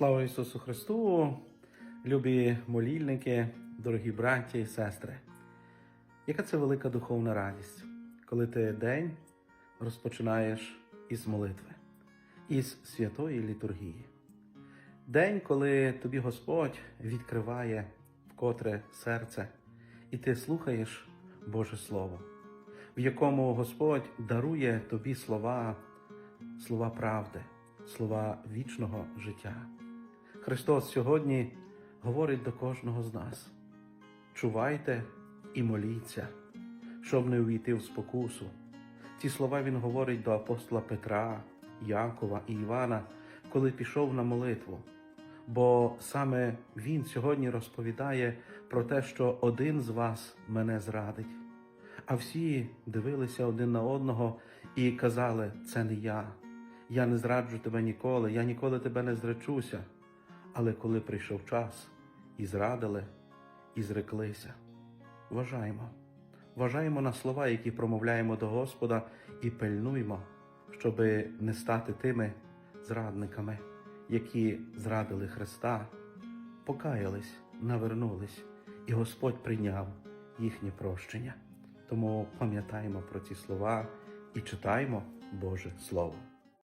Слава Ісусу Христу, любі молільники, дорогі браті і сестри. Яка це велика духовна радість, коли ти день розпочинаєш із молитви, із святої літургії. День, коли тобі Господь відкриває вкотре серце, і ти слухаєш Боже Слово, в якому Господь дарує тобі слова, слова правди, слова вічного життя. Христос сьогодні говорить до кожного з нас: чувайте і моліться, щоб не увійти в спокусу. Ці слова Він говорить до апостола Петра, Якова і Івана, коли пішов на молитву. Бо саме Він сьогодні розповідає про те, що один з вас мене зрадить. А всі дивилися один на одного і казали: це не я, я не зраджу тебе ніколи, я ніколи тебе не зречуся. Але коли прийшов час, і зрадили, і зреклися. Вважаємо, вважаємо на слова, які промовляємо до Господа, і пильнуймо, щоби не стати тими зрадниками, які зрадили Христа, покаялись, навернулись, і Господь прийняв їхнє прощення. Тому пам'ятаємо про ці слова і читаємо Боже Слово.